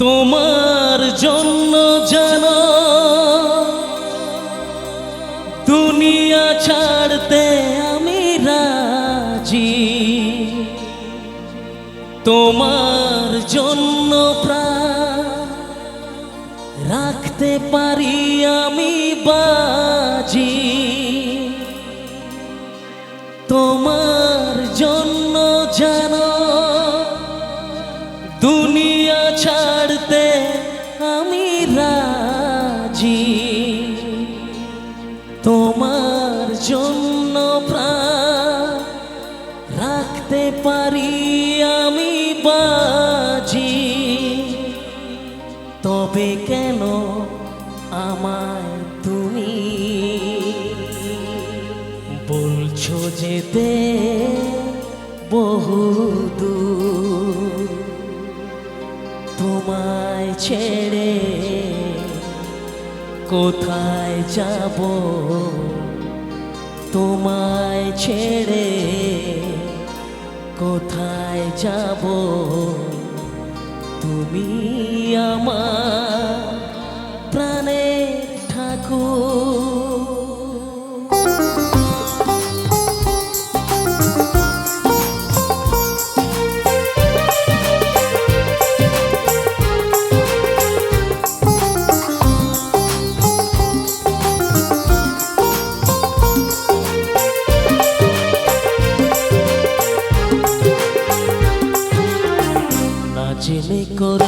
তোমার জন্য যেন দুনিয়া ছাড়তে আমি রাজি। তোমার জন্য রাখতে পারি আমি বাজি। তোমার জন্য যেন জন্য রাখতে পারি আমি বাজি। তবে কেন আমায় তুমি বলছো যেতে বহুদূর তোমায় ছেড়ে কোথায় যাব? তোমায় ছেড়ে কোথায় যাব? তুমি আমার প্রাণে ঠাকুর।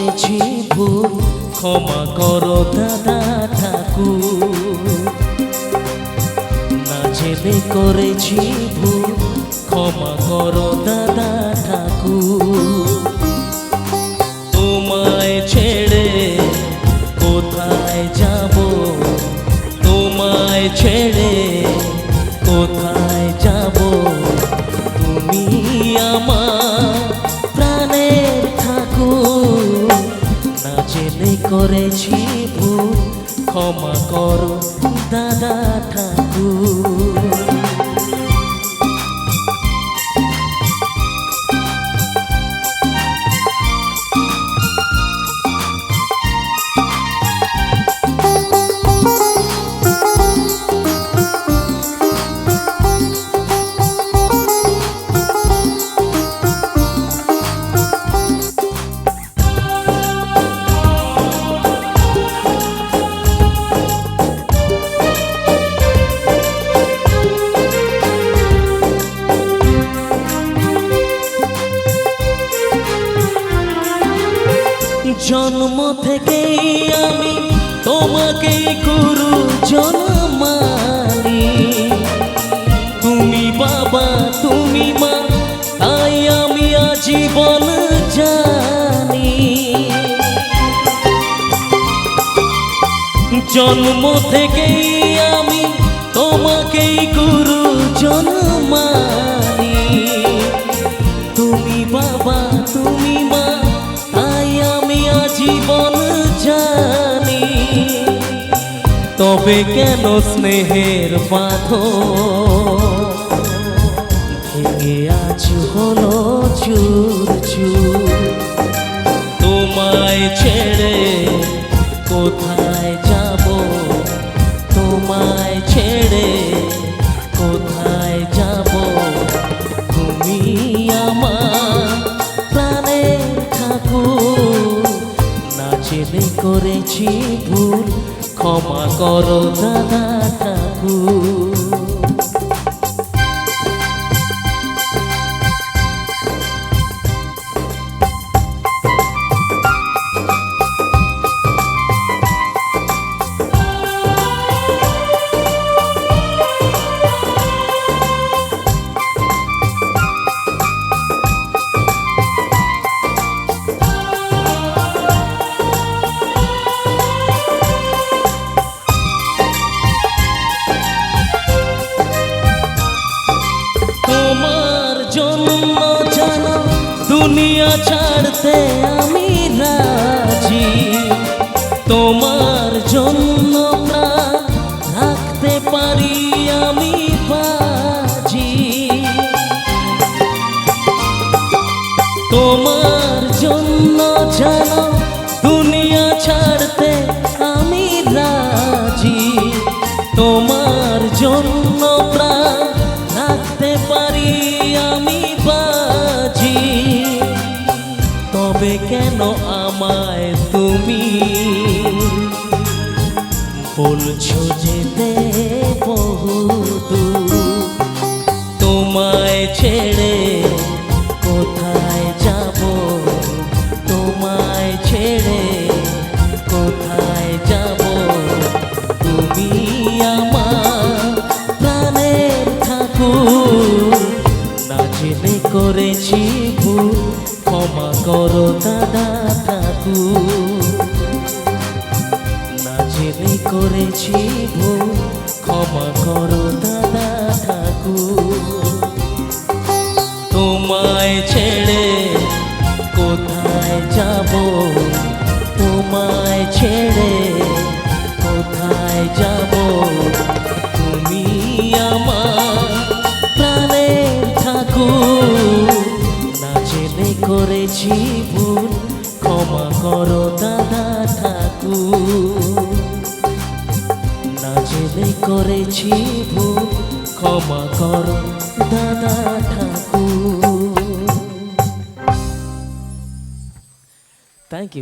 করেছি ভুল। ক্ষমা করো দাদা ঠাকুর। না জেনে করেছি ভুল। ক্ষমা করো দাদা করেছি ভুল। ক্ষমা করো দাদা ঠাকুর। জন্ম থেকেই আমি তোমাকেই গুরু জন্মানি। তুমি বাবা, তুমি মা, তাই আমি আজীবন জানি। জন্ম থেকেই আমি তোমাকেই গুরু জন্মানি। তুমি বাবা, তুমি তবে কেন স্নেহের বাঁধ ভেঙে আজ হলো চুর চুর। তোমায় ছেড়ে কোথায় যাব? তোমায় ছেড়ে কোথায় যাব? তুমি আমার প্রাণের ঠাকুর। না জেনে করেছি ভুল ক্ষমা করো দাদা ঠাকুর। দুনিয়া ছাড়তে আমি রাজি। তোমার জন্য প্রাণ রাখতে পারি আমি বাজি। তোমার জন্য জানো দুনিয়া ছাড়তে আমি রাজি। তোমার জন্য বলছো যেতে বহু দূর তোমায় ছেড়ে কোথায় যাব? তোমায় ছেড়ে কোথায় যাব? তুমি আমার প্রাণের ঠাকুর। না জেনে করেছি ভুল, ক্ষমা করো দাদা ঠাকুর। করেছি ভুল ক্ষমা করো। করেছি ভুল ক্ষমা করো দাদা ঠাকুর। Thank you